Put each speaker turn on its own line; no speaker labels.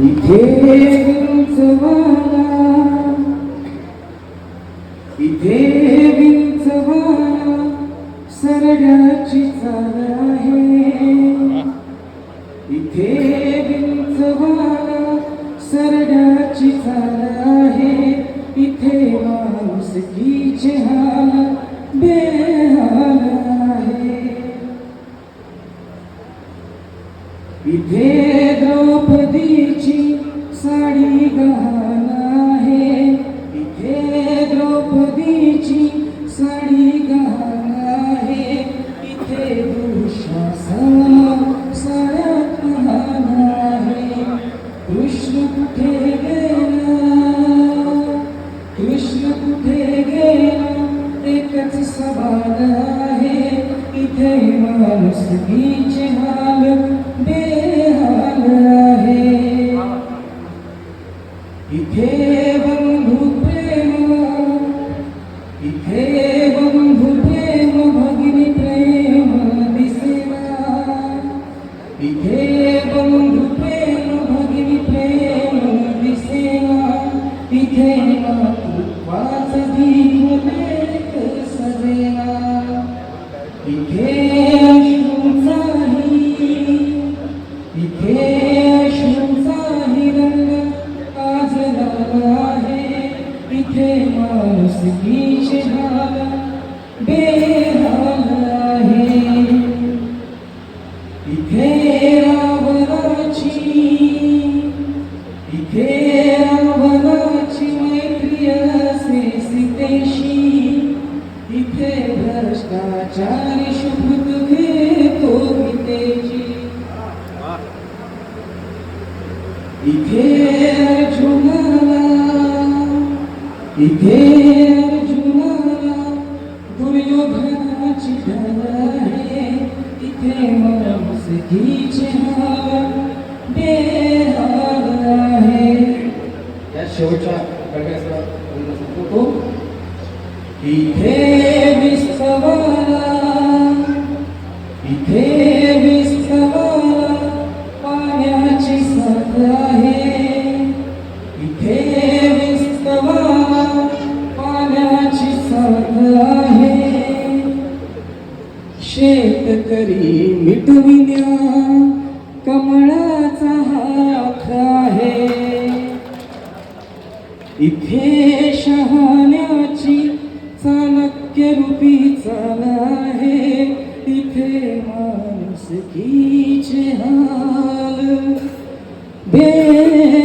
इथे विंचवाला इथे विंचवाला माणुसकीचे हाल बेहाल आहे. इथे द्रौपदीची साडी गहाण आहे. इथे द्रौपदीची साडी गहाण आहे. इथे दुःशासन साड्यात आहे. कृष्ण कुठे इथे माणुसकीचे हाल बेहाल आहे इथे बंधु प्रेम इथे बंधु प्रेम भगिनी प्रेम दिसेना इथे बंधु प्रेम भगिनी प्रेम दिसेना इथे मातृत्वाच दीप लेख सजेना इथे अश्रूचाही इथे अश्रूचाही रंग आज लाल आहे. इथे माणुसकीचे हाल बेहाल आहे. इथे रावणाची इथे भ्रष्टाचारी शपथ घेतो गीतेची इथे अर्जुनाला इथे अर्जुनाला दुर्योधनाची ढल आहे. इथे माणुसकीचे हाल आहे. या शेवटच्या गटाचा सांगतो इथे शेतकरी मिटविण्या कमळाचा हात आहे इथे शहाण्याची चाणक्य रूपी चाला माणुसकीचे हाल बे